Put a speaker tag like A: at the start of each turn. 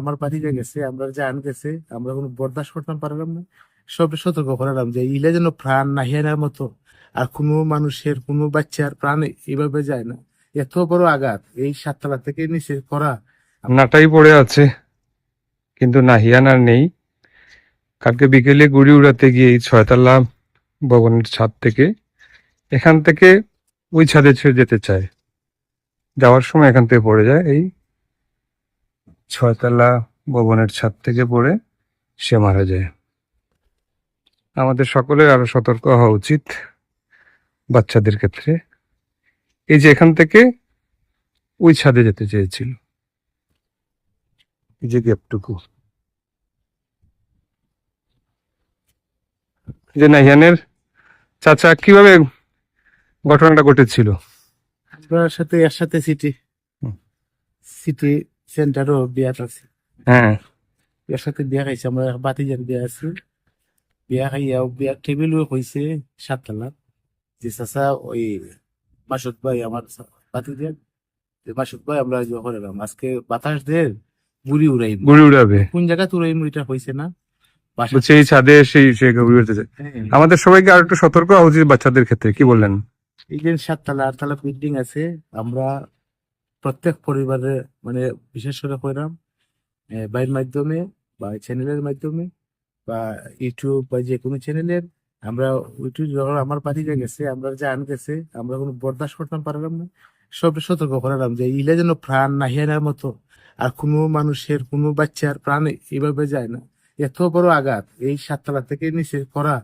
A: আমার বাড়িতে গেছে, আমরা যে আন গেছে, আমরা কোনো বরদাস্ত করতাম পারলাম না। সব সতর্ক করালাম যে ইলে যেন প্রাণ না নাহিয়ানার মতো। আর কোনো মানুষের, কোনো বাচ্চার প্রাণ এভাবে যায় না। এত বড় আঘাত এই সাততলা থেকে নিচে করা।
B: নাটাই পড়ে আছে, কিন্তু নাহিয়ান আর নেই। কালকে বিকেলে গুড়ি উড়াতে গিয়ে এই ছয়তলা ভবনের ছাদ থেকে, এখান থেকে ওই ছাদে ছেড়ে যেতে চায়। যাওয়ার সময় এখান থেকে পড়ে যায় এই ছয়তলা ভবনের ছাদ থেকে পড়ে সে মারা যায়। আমাদের সকলের আরও সতর্ক হওয়া উচিত বাচ্চাদের ক্ষেত্রে। এই যে এখান থেকে ওই ছাদে যেতে চেয়েছিল। এই যে গ্যাপটুকু। যে নাহিয়ানের চাচা কীভাবে ঘটনাটা ঘটেছিল?
A: আমরা সাথে এর সাথে সিটি
B: হুম।
A: সিটি সেন্টারও বিয়াত আছে।
B: হ্যাঁ।
A: এর সাথে বিয়া খাইছে আমরা বাতিজার বিয়া আছে। বিয়া খাইয়া বিয়া টেবিলও হয়েছে সাততলা। যে চাচা ওই মাসুদ ভাই আমার বাতিজার যে মাসুদ ভাই আমরা ইয়ে করলাম আজকে বাতাস দের বুড়ি উড়াইব।
B: গুড়ি উড়াবে?
A: কোন জায়গা উড়াইব এটা হয়েছে না?
B: এই ছাদে এসে সে গুড়ি উড়াতে যায়।
A: হ্যাঁ।
B: আমাদের সবাইকে আর একটু সতর্ক হওয়া উচিত বাচ্চাদের ক্ষেত্রে কি বললেন?
A: এই যে সাততলা আটতলা বিল্ডিং আছে আমরা প্রত্যেক পরিবারে মানে বিশেষ করে কইরাম বাইর মাধ্যমে বা চ্যানেলের মাধ্যমে বা ইউটিউব বা যে কোনো চ্যানেলের, আমরা ইউটিউব যখন আমার বাড়িতে গেছে, আমরা জান গেছে, আমরা কোনো বরদাস্ত করতাম পারলাম না। সব সতর্ক করালাম যে ইলে যেন প্রাণ নাহিয়ানার মতো, আর কোনো মানুষের, কোনো বাচ্চার প্রাণ এইভাবে যায় না। এত বড় আঘাত এই সাততলা থেকে নিচে করা